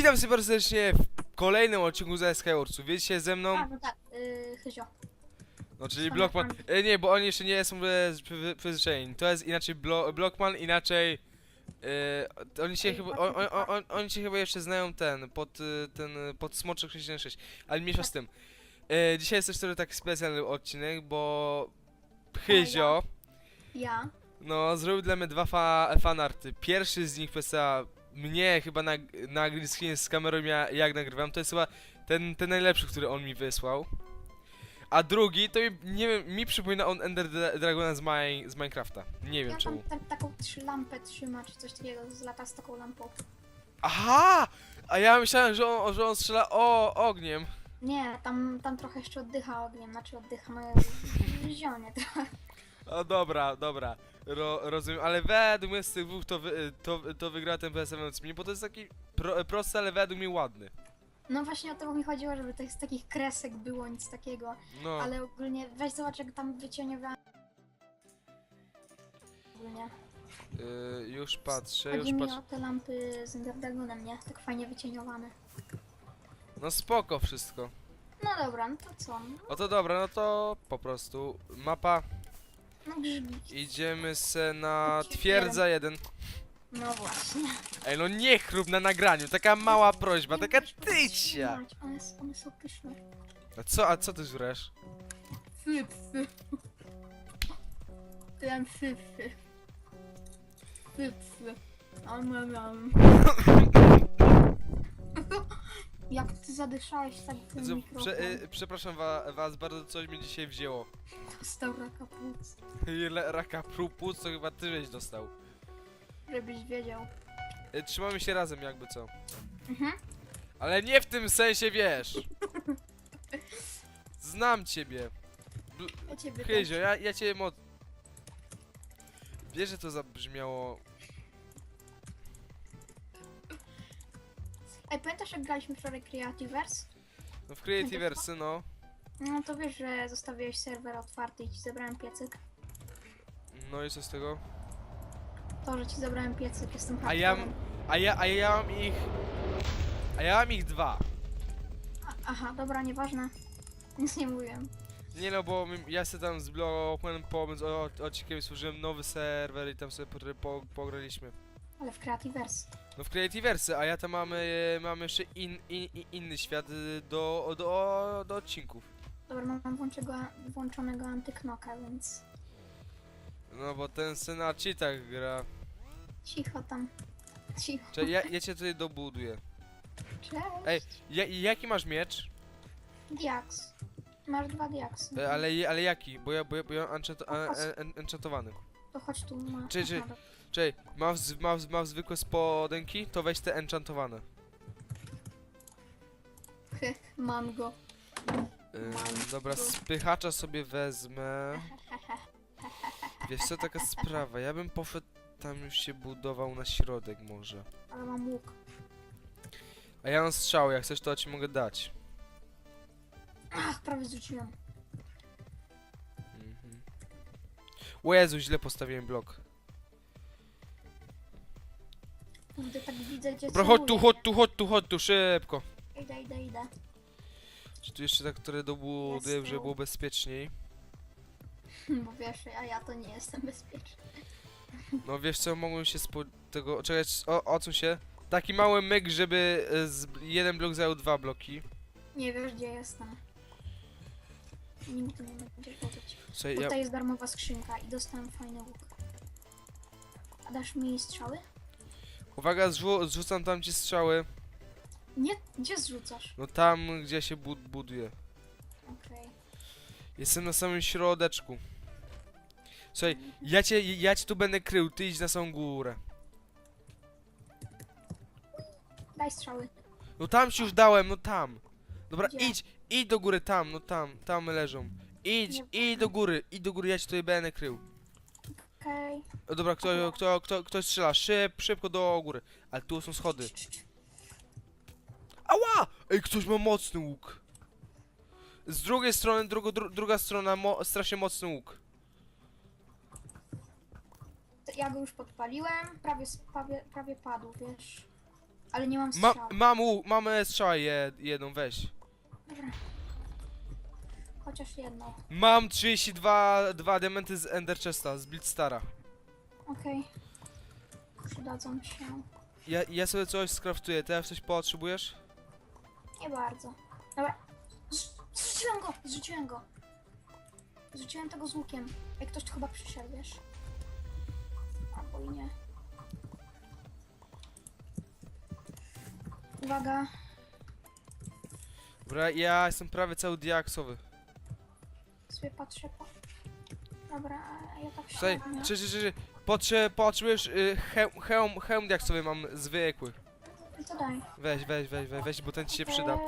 Witam bardzo serdecznie w kolejnym odcinku ze Skywarsów. Wiecie ze A, mną, no tak, yy, no czyli Blockman. E, nie, bo oni jeszcze nie są e, przy- przyzwyczajeni. To jest inaczej blo, Blockman, inaczej. E, oni się Ej, chyba. On, on, patrz. on, oni się chyba jeszcze znają ten, pod e, ten, e, pod Smoczek 66. Ale mniejsza z tym. E, dzisiaj jest też trochę taki specjalny odcinek, bo. Hyzio. Ja. No, zrobił dla mnie dwa fa fanarty. Pierwszy z nich PSA mnie chyba na, na green screen z kamerą ja, jak nagrywam, to jest chyba ten, ten najlepszy, który on mi wysłał. A drugi, to mi, nie wiem, mi przypomina on Ender Dra- Dragona z, my, z Minecrafta. Nie wiem Ja czemu. tam tak, taką trzy lampę trzyma, czy coś takiego, z lata z taką lampą. Aha! A ja myślałem, że on, że on strzela o ogniem. Nie, tam, tam trochę jeszcze oddycha ogniem, znaczy oddycha, no zionie trochę. O dobra, dobra. Ro, rozumiem, ale według mnie z tych dwóch to, wy, to, to wygra ten PS7 mnie, bo to jest taki pro, prosty, ale według mnie ładny. No właśnie o to mi chodziło, żeby to z takich kresek było, nic takiego. No. Ale ogólnie, weź zobacz jak tam wycieniowałem. Ogólnie. Y, już patrzę, już Chodzi mi patrzę. o te lampy z Enderdragonem, nie? Tak fajnie wycieniowane. No spoko wszystko. No dobra, no to co? O to dobra, no to po prostu mapa. No. Idziemy se na twierdza jeden. No właśnie. Ej, no nie chrub na nagraniu, taka mała prośba, taka tycia. Mać, One, s- one są pyszne. A co, a co ty żresz? Fypsy. Am, am, am. Jak ty zadyszałeś tak ten Jezu, mikrofon, Prze, y, przepraszam wa, was, bardzo coś mi dzisiaj wzięło. dostał raka płuc, Ile raka płuc, to chyba ty żeś dostał. żebyś wiedział. Y, trzymamy się razem jakby co. Mhm. Ale nie w tym sensie, wiesz. Znam ciebie. Ja ciebie Hyzio, ja, ja cię mod... Wiesz, że to zabrzmiało... Ej, pamiętasz jak graliśmy wczoraj Creativerse? No w Creativersy, no. No to wiesz, że zostawiłeś serwer otwarty i ci zabrałem piecyk. No i co z tego? To, że ci zabrałem piecyk, jestem A ja, hardcorem. a ja, a ja mam ich... A ja mam ich dwa. A- Aha, dobra, nieważne. Nic nie mówiłem. Nie no, bo ja sobie tam z Blockmanem pomysł o odcinkiem służyłem nowy serwer i tam sobie po, po, pograliśmy. Ale w Creativerse. No w Creativersy, a ja tam mamy, mamy jeszcze in, in, in, inny świat y, do, do, do odcinków. Dobra, mam włączego, włączonego antyknoka, więc No bo ten syn na cheatach gra. cicho tam. Cicho. Czekaj, ja, ja cię tutaj dobuduję. Cześć. Ej, ja, jaki masz miecz? Diaks. Masz dwa diaksy. E, ale, ale jaki? Bo ja, bo ja, bo ja en, enchantowany. To chodź tu, masz. Czy- czy- Czekaj, masz, masz, masz zwykłe spodenki? To weź te enchantowane. Heh, Mam go. Ym, dobra, spychacza sobie wezmę. Wiesz co, taka sprawa, ja bym poszedł tam już się budował na środek może. Ale mam łuk. A ja mam strzał, jak chcesz to ja ci mogę dać. Ach, prawie zrzuciłem. Mhm. O Jezu, źle postawiłem blok. Kurde, tak widzę cię Dobra, chodź tu, chodź tu, chodź tu, chodź tu, szybko. Idę, idę, idę. Czy tu jeszcze tak trochę dobuduję, Jest żeby było bezpieczniej? Bo wiesz, a ja to nie jestem bezpieczny. No wiesz co, mogłem się spo... tego... Czekaj, o, odsuń się. Taki mały myk, żeby e, z... jeden blok zajął dwa bloki. Nie wiesz, gdzie jestem. Nigdy nie będziesz wiedzieć. Słuchaj, ja... Tutaj jest darmowa skrzynka i dostałem fajny łuk. A dasz mi strzały? Uwaga, zrzu... zrzucam tam ci strzały. Nie, gdzie zrzucasz? No tam, gdzie się bud buduje. Okej. Jestem na samym środeczku. Słuchaj, ja cię, ja cię tu będę krył, ty idź na samą górę. Daj strzały. No tam ci już dałem, no tam. Dobra, Gdzie? idź, idź do góry, tam, no tam, tam leżą. Idź, Nie idź do góry, idź do góry, ja cię tutaj będę krył. Okej. Dobra, kto, kto, kto, ktoś strzela, Szyb, szybko do góry. Ale tu są schody. Ała! Ej, ktoś ma mocny łuk. Z drugiej strony, drugo, dru, druga strona, mo, strasznie mocny łuk. Ja go już podpaliłem, prawie, prawie, prawie padł, wiesz. Ale nie mam Ma, strzału. mam, u- mamy strzał je, jedną, weź. Chociaż jedną. Mam 32 dwa diamenty z Ender Chesta, z Blitzstara. Okej. Przydadzą się. Ja, ja sobie coś skraftuję, teraz coś potrzebujesz? Nie bardzo. Dobra. Z- Zrzuciłem go! Zrzuciłem go! Zrzuciłem tego z łukiem. Jak ktoś tu chyba przyszedł, wiesz? Albo i nie. Uwaga. Dobra, ja jestem prawie cały diaksowy. Sobie patrzę po... Dobra, a ja tak Słuchaj, średnio. czy, czy, czy, potrze, potrzebujesz y, hełm, hełm, hełm diaksowy mam zwykły. No to daj. Weź, weź, weź, weź, weź, bo ten ci się przyda.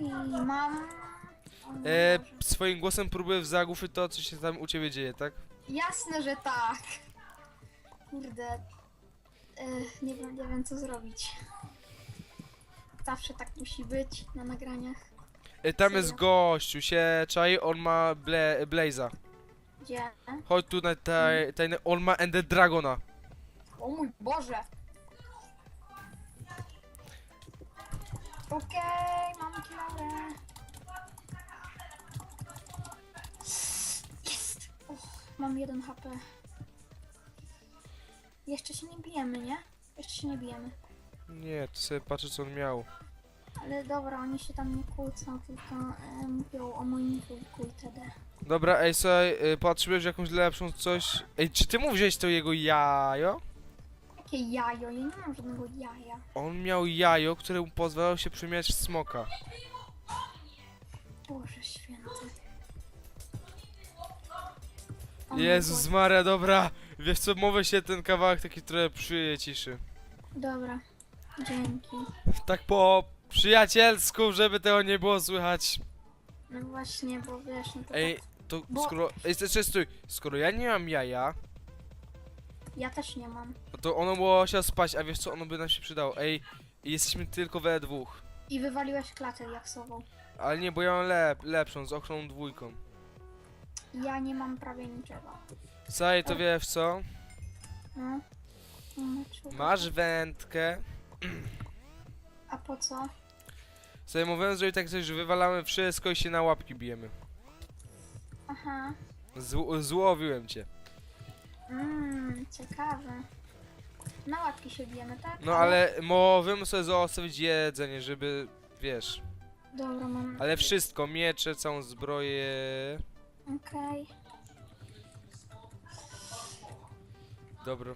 Eee, mam... E, swoim głosem próbuję zagłuszyć to, co się tam u ciebie dzieje, tak? Jasne, że tak. Kurde. Ech, nie, wiem, nie wiem, co zrobić. Zawsze tak musi być na nagraniach. E, tam jest Serio? gościu, się czai, on ma ble, Blaze'a. Gdzie? Chodź tu na taj, tajny, on ma Ender Dragona. O mój Boże! Okej, mam klarę. Jest! Och, mam jeden HP. Jeszcze się nie bijemy, nie? Jeszcze się nie bijemy. Nie, to sobie patrzę co on miał. Ale dobra, oni się tam nie kłócą, tylko e, mówią o moim wujku itd. Dobra, ej, słuchaj, y, jakąś lepszą coś? Ej, czy ty mu wziąłeś to jego jajo? Jakie jajo? Ja nie mam żadnego jaja. On miał jajo, które mu pozwalało się przemieniać w smoka. Boże święty. O mój Jezus Boże. Maria, dobra. Wiesz co, mówię się ten kawałek taki trochę przyciszy. Dobra, dzięki. Tak po przyjacielsku, żeby tego nie było słychać. No właśnie, bo wiesz, no to Ej, tak, to Bo- skoro... Ej, jeszcze stój. Skoro ja nie mam jaja, ja też nie mam. no to ono było się spać, a wiesz co, ono by nam się przydało. Ej, jesteśmy tylko we dwóch. I wywaliłeś klatę jaksową. Ale nie, bo ja mam lep, lepszą, z ochroną dwójką. Ja nie mam prawie niczego. Słuchaj, to wiesz co? No. No, czuję. Masz wędkę. A po co? Sobie mówiłem zrobić tak coś, że wywalamy wszystko i się na łapki bijemy. Aha. Zł złowiłem cię. Mmm, ciekawe. Na łapki się bijemy, tak? No ale mówimy sobie zostawić jedzenie, żeby... Wiesz... Dobra, mam. Ale wszystko, miecze, całą zbroję... Okej. Dobra.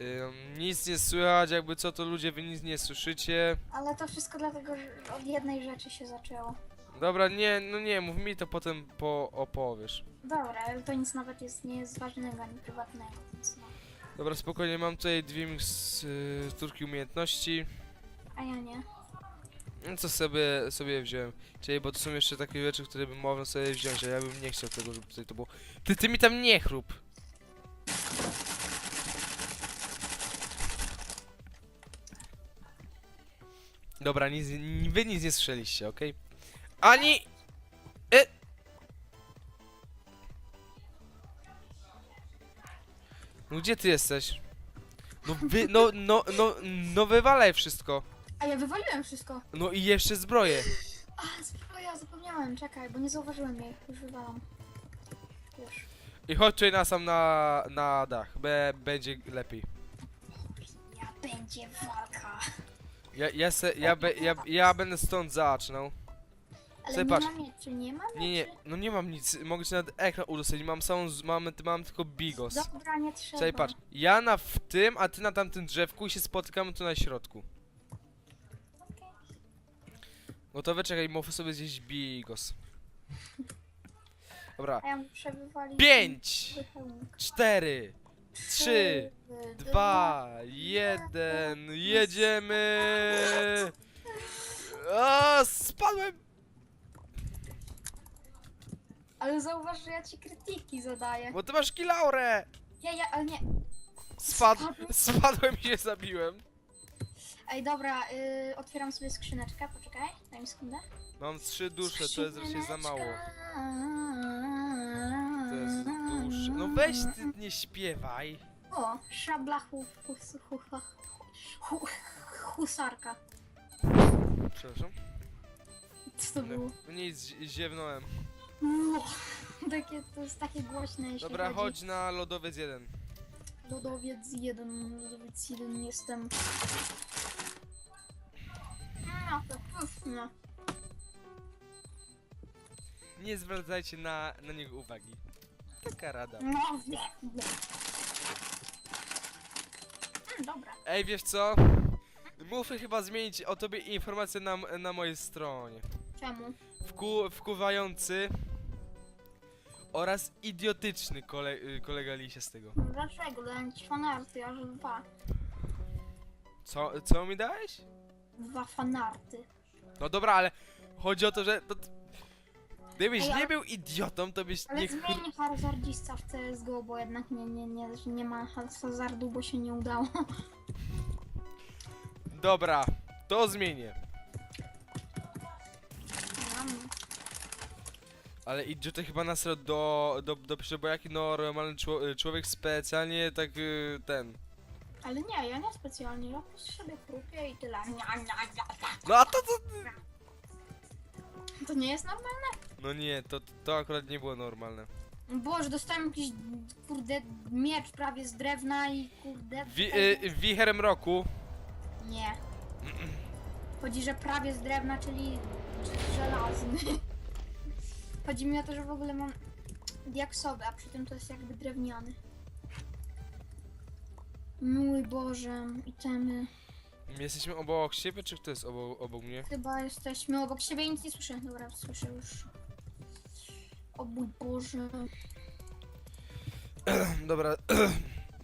Ym, nic nie słychać, jakby co to ludzie wy nic nie słyszycie. Ale to wszystko dlatego, że od jednej rzeczy się zaczęło. Dobra, nie, no nie, mów mi to potem po opowiesz. Dobra, ale to nic nawet jest, nie jest ważnego ani prywatnego, więc no. Dobra, spokojnie, mam tutaj dwie mix, y, umiejętności. A ja nie. No co sobie, sobie wziąłem. Czyli, bo to są jeszcze takie rzeczy, które bym można sobie wziąć, a ja bym nie chciał tego, żeby tutaj to było. Ty, ty mi tam nie chrób! Dobra, nic, ni- wy nic nie słyszeliście, okej? Ani... E... No gdzie ty jesteś? No wy, no, no, no, no wywalaj wszystko. A ja wywaliłem wszystko. No i jeszcze zbroję. A, zbroja, zapomniałem, czekaj, bo nie zauważyłem jej. Już wywalam. Już. I chodź tutaj na sam na, na dach, be, będzie lepiej. Ja będzie walka. Ja, ja, se, ja, be, ja, ja będę stąd zaczynał. Ale Sobie nie patrz. mam mieczy, nie mam Nie, nie, mieczy. no nie mam nic, mogę ci nawet ekran udostępnić, mam samą, z- mam, mam tylko bigos. Dobra, nie trzeba. Słuchaj, patrz, ja na w tym, a ty na tamtym drzewku i się spotykamy tu na środku. Okej. Gotowe? Czekaj, muszę sobie zjeść bigos. Dobra, A ja muszę wywalić... pięć, cztery, trzy, dwa, jeden, jedziemy! A, spadłem! Ale zauważ, że ja ci krytyki zadaję. Bo ty masz kilaurę! Ja, ja, ale nie. Spadł, spadłem i się zabiłem. Ej, dobra, y, otwieram sobie skrzyneczkę, poczekaj, daj mi sekundę. Mam trzy dusze, to jest raczej za mało. To jest No weź ty nie śpiewaj. O, szabla hu, hu, hu, hu, hu. Hu husarka. Przepraszam. Co to było? No, nic, zi- ziewnąłem. Ło, Takie, to jest takie głośne, jeśli Dobra, chodzi. chodź na lodowiec jeden. Lodowiec jeden, lodowiec jeden jestem. No to pyszne. Nie zwracajcie na, na niego uwagi. Taka rada. No, nie, nie. Mm, dobra. Ej, wiesz co? Muszę chyba zmienić o tobie informację na, na mojej stronie. Czemu? Wku, wkuwający oraz idiotyczny kole, y, kolega Lisie z tego. Dlaczego? Dałem ci fanarty, aż dwa. Co, co mi dałeś? Dwa fanarty. No dobra, ale chodzi o to, że... To, gdybyś Ej, nie ale- był idiotą, to byś Ale nie... zmień hazardzista w CSGO, bo jednak nie, nie, nie, nie ma hazardu, bo się nie udało. Dobra, to zmienię. Ale idioty chyba nasrał do, do, do przebojaki normalny czło, człowiek specjalnie tak y, ten. Ale nie, ja nie specjalnie, ja po prostu sobie chrupię i tyle. Nia, nia, nia. No a to co? To nie jest normalne? No nie, to, to akurat nie było normalne. Boże, dostałem jakiś, kurde, miecz prawie z drewna i kurde... Wi, y, wicherem roku. Nie. Chodzi, że prawie z drewna, czyli żelazny. Chodzi mi o to, że w ogóle mam diaksowy, a przy tym to jest jakby drewniany. Mój Boże, itemy. My Jesteśmy obok siebie, czy kto jest obok, obok mnie? Chyba jesteśmy obok siebie i nic nie słyszę. Dobra, słyszę już. O mój Boże. Dobra,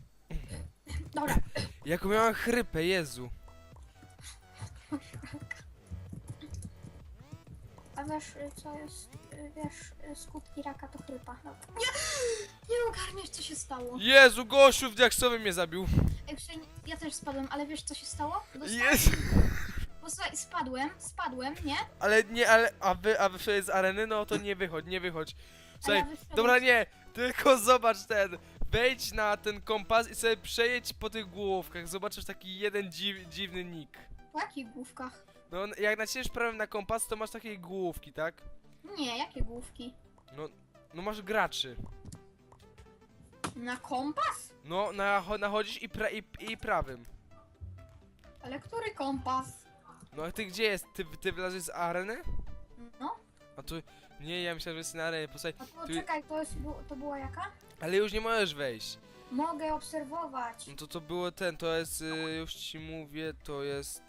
Dobra, jaką miałam chrypę, Jezu. a wiesz y, co jest, y, wiesz, y, skutki raka to chrypa. Dobra. Nie, nie ogarniesz co się stało. Jezu, gościu w diaksowy mnie zabił. Ej, przecież ja też spadłem, ale wiesz co się stało? Dostałem, Jezu. Bo słuchaj, spadłem, spadłem, nie? Ale nie, ale, a wy, a wy z areny, no to nie wychodź, nie wychodź. Słuchaj, wyszedłem- dobra, nie, tylko zobacz ten, wejdź na ten kompas i sobie przejedź po tych główkach, zobaczysz taki jeden dziw, dziwny nick. Po jakich główkach? No, jak naciśniesz prawym na kompas, to masz takie główki, tak? Nie, jakie główki? No, no masz graczy. Na kompas? No, na, nachodzisz i, pra, i, i prawym. Ale który kompas? No, a ty gdzie jest? Ty, ty wlazłeś z areny? No, A tu, nie, ja myślałem, że jesteś na arenie, posłuchaj, a to Ty- czekaj, to, jest, bu- to była jaka? ale już nie możesz wejść. Mogę obserwować. No to to było ten, to jest, y, już ci mówię, to jest...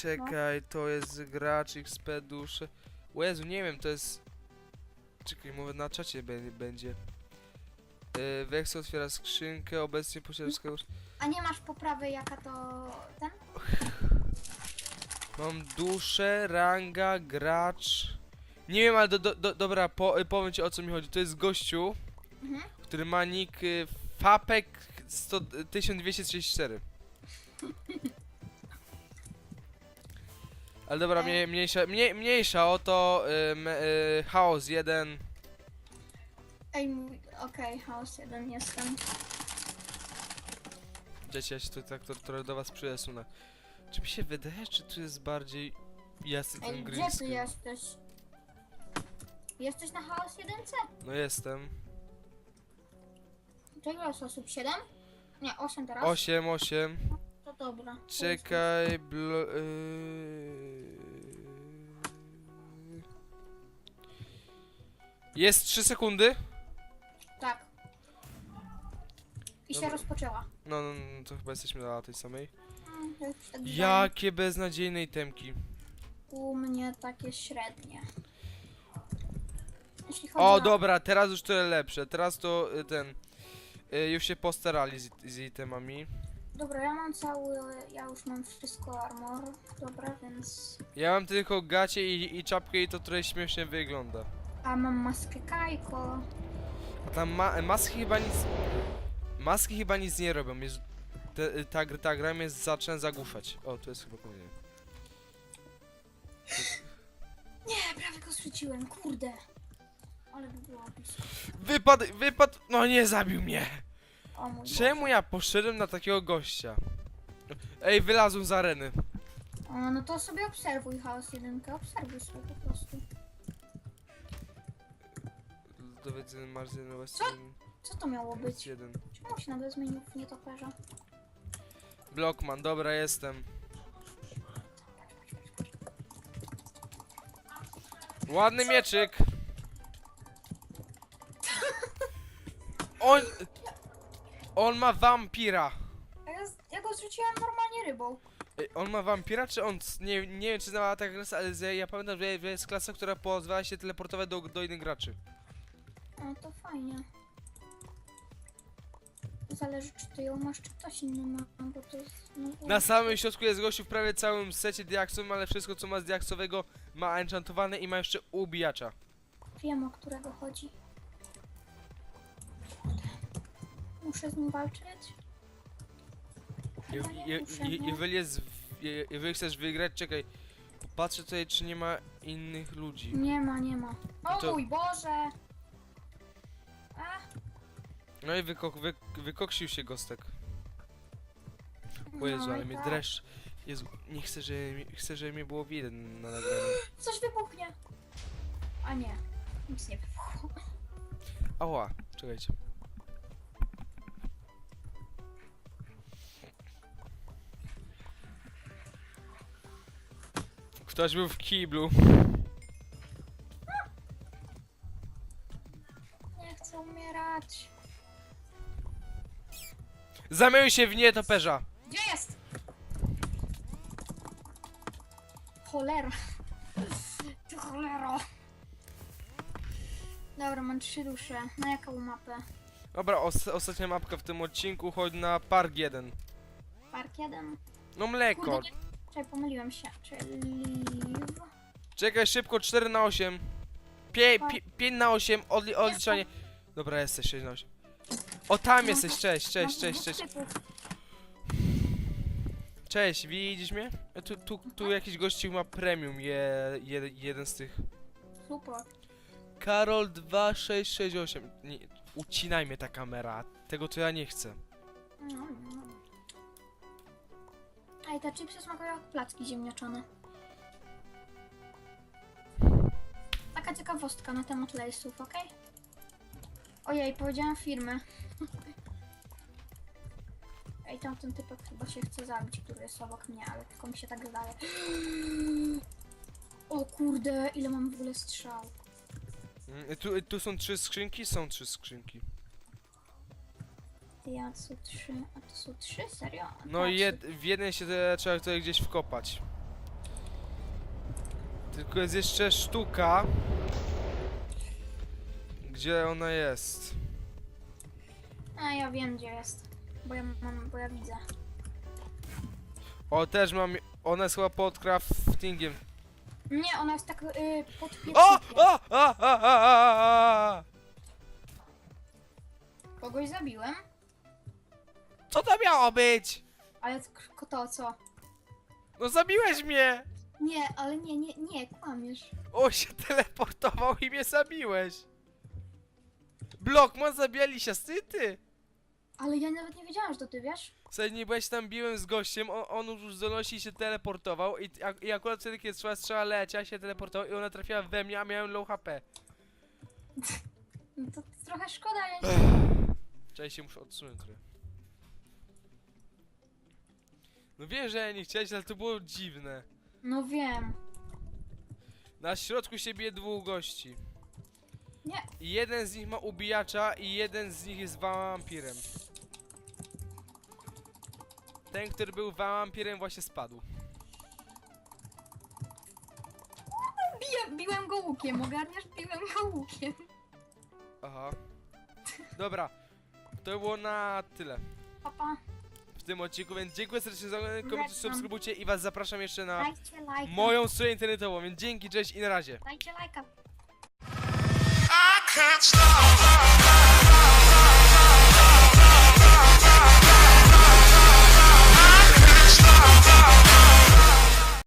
Czekaj, to jest gracz XP dusze. O Jezu, nie wiem, to jest... Czekaj, mówię na czacie będzie. Yy, Wex otwiera skrzynkę, obecnie posiada skoro... A nie masz poprawy jaka to ten? Mam duszę, ranga, gracz... Nie wiem, ale do, do, do, dobra, po, powiem ci o co mi chodzi. To jest gościu, Mhm. który ma nick y, Fapek 100, 1234. Ale dobra, Ej. mniej, mniejsza, mniej, mniejsza o to y, Chaos 1. Ej, mój, okej, chaos jeden jestem. Wiecie, ja się tu tak to, trochę do was przesunę. Czy mi się wydaje, czy tu jest bardziej jasny ten Ej, green gdzie ty screen? jesteś? Jesteś na chaos jedynce? No jestem. Czego jest osób? 7? Nie, 8 teraz? 8, 8. To dobra. Czekaj, blo... Yy... Jest 3 sekundy? I się Dobra. rozpoczęła. No, no, no, to chyba jesteśmy na tej samej. Mm, to tak Jakie beznadziejne itemki. U mnie takie średnie. Jeśli chodzi O, o... dobra, teraz już tyle lepsze. Teraz to y, ten... y, Już się postarali z, z itemami. Dobra, ja mam cały... Ja już mam wszystko armor. Dobra, więc... Ja mam tylko gacie i, i czapkę i to trochę śmiesznie wygląda. A mam maskę Kajko. A tam ma, maski chyba nic... Maski chyba nic nie robią. Jest, te, ta, ta gra mnie zaczyna zagłuszać. O, tu jest chyba powinien. Nie, prawie go zrzuciłem, kurde. Ale by było blisko. Wypadł, wypadł, no nie zabił mnie. O mój Czemu ja poszedłem na takiego gościa? Ej, wylazłem z areny. Boże. O, no to sobie obserwuj chaos jedynkę, obserwuj sobie po prostu. Dowiedzony masz West Co? Co to miało być? jeden. Czemu się nagle zmienił w nietoperza? Blockman, dobra, jestem. Ładny mieczyk. On... On ma wampira. A Ja, ja go zrzuciłem normalnie rybą. Ej, On ma wampira, czy on... c- Nie, nie wiem, czy znała ta klasa, ale z- ja pamiętam, że jest klasa, która pozwala się teleportować do, do innych graczy. No to fajnie. Zależy czy ty ją masz, czy ktoś inny ma, bo to jest... No, Na samym środku jest gościu w prawie całym secie diaksowym, ale wszystko co ma z diaksowego ma enchantowane i ma jeszcze ubijacza. Wiem o którego chodzi. Muszę z nim walczyć? Je- Chyba nie je- muszę, je- nie? Jeżeli jest, w- je- jeżeli chcesz wygrać, czekaj. Patrzę tutaj, czy nie ma innych ludzi. Nie ma, nie ma. No O to- mój Boże! No i wykok, wy, wykoksił się gostek. O Jezu, no ale mnie tak. dreszcz. Jezu, nie chcę, żeby, mi- chcę, żeby mnie było widać na nagraniu. Coś wybuchnie. A nie, nic nie wybuchło. Ała, czekajcie. Ktoś był w kiblu. Nie chcę umierać. Zamienił się w nietoperza. Gdzie jest? Cholera. Ty cholero. Dobra, mam trzy dusze. Na jaką mapę? Dobra, os ostatnia mapka w tym odcinku, chodź na Park 1. Park 1? No mleko. Kurde, nie. Czekaj, pomyliłem się. Czyli... Czekaj, szybko, 4 na 8. 5 na 8, odli odliczanie. Dobra, jesteś, 6 na 8. O, tam jesteś, cześć, cześć, cześć, cześć. Cześć, widzisz mnie? E, Tu, tu, tu jakiś gościu ma premium, je, je, jeden z tych. Super. Karol 2668. Nie, ucinaj mnie ta kamera, tego to ja nie chcę. No, no. Ej, te chipsy smakują jak placki ziemniaczane. Taka ciekawostka na temat lejsów, okej? Ojej, powiedziałam firmę. Ej, tamten typek chyba się chce zabić, który jest obok mnie, ale tylko mi się tak zdaje. O kurde, ile mam w ogóle strzał. Mm, Tu, tu są trzy skrzynki? Są trzy skrzynki. Ja, są trzy, a to są trzy? Serio? A No tak, i jed, w jednej się te, trzeba tutaj gdzieś wkopać. Tylko jest jeszcze sztuka. Gdzie ona jest? A ja wiem gdzie jest. Bo ja mam, bo ja widzę. O, też mam. Ona jest chyba pod craftingiem. Nie, ona jest tak y, pod piecykiem. O! O! A! A! A! A! A! Kogoś zabiłem, Co to miało być? ale k- to co? No zabiłeś mnie! Nie, ale nie, nie, nie, kłamiesz. O, się teleportował i mnie zabiłeś. Blokman zabijali się ty? Ale ja nawet nie wiedziałam, że to ty wiesz. Sobie nie byłeś tam biłem z gościem, on, on już donosi i się teleportował i, i, i akurat wtedy kiedy trzeba strzała lecia się teleportował i ona trafiła we mnie, a miałem low HP. No to trochę szkoda, ja Cześć, się muszę odsunąć trochę. No wiem, że ja nie chciałeś, ale to było dziwne. No wiem. Na środku się bije dwóch gości. Nie. Jeden z nich ma ubijacza i jeden z nich jest wampirem. Ten, który był wampirem właśnie spadł. Biję, biłem go łukiem, ogarniasz? Biłem go łukiem. Aha. Dobra. To było na tyle Papa, w tym odcinku, więc dziękuję serdecznie za oglądanie, komentujcie, Wracam. subskrybujcie i was zapraszam jeszcze na dajcie lajka. moją stronę internetową, więc dzięki, cześć i na razie. Dajcie lajka. Can't stop.